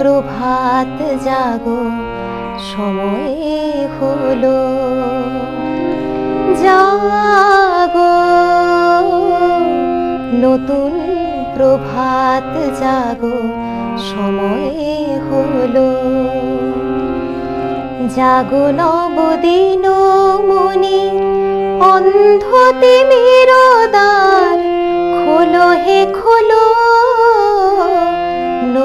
প্রভাত জাগো, সময়ে হলো। জাগো, নতুন প্রভাত জাগো, সময়ে হলো। জাগো নবদিন মনি, অন্ধতে মেরদার, খোলো হে খোলো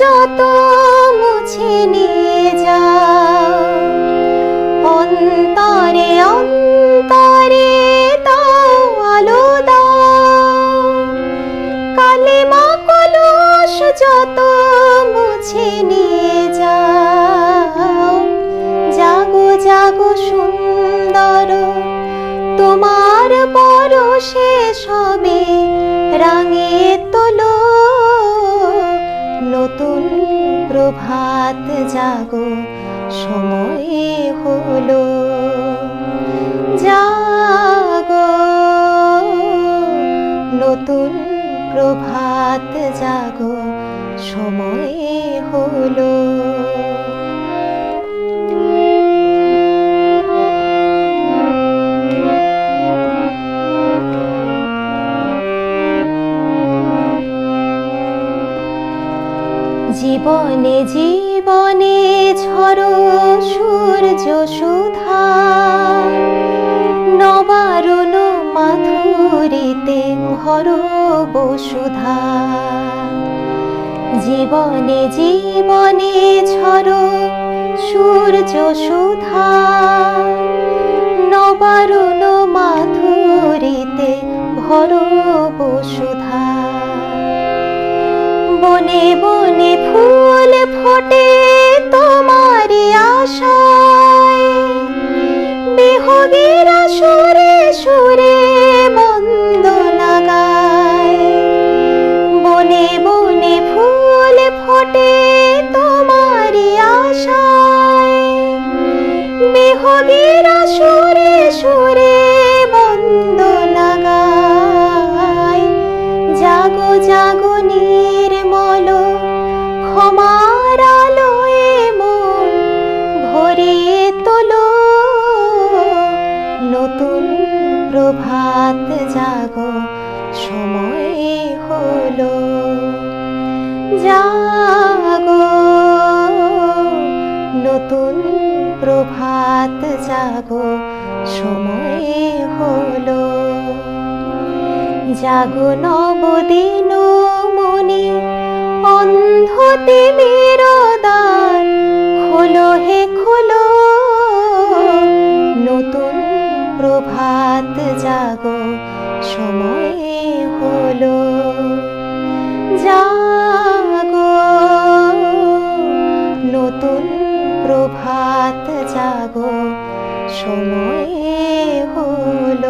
যত মুছে নিয়ে যাও। অন্তরে অন্তরে আলো দাও। কালিমা কলস যত মুছে নিয়ে জাগো সময়ে হলো। জাগো নতুন প্রভাত জাগো সময়ে হলো। জীবনে জীবনে ঝড় সূর্য সুধা। নবারুণ মাধুরীতে ভর বসুধা। জীবনে জীবনে ঝড় সূর্য সুধা। নবারুণ মাধুরীতে ভর বসুধা। বনে বনে ফুল বিহগীরা সুরে প্রভাত জাগো, সময়ে হলো। জাগো নবদিন মনি, অন্ধতে মেরদার খোলো হে খোলো। নতুন প্রভাত জাগো, সময়ে হলো। সময়ে হলো।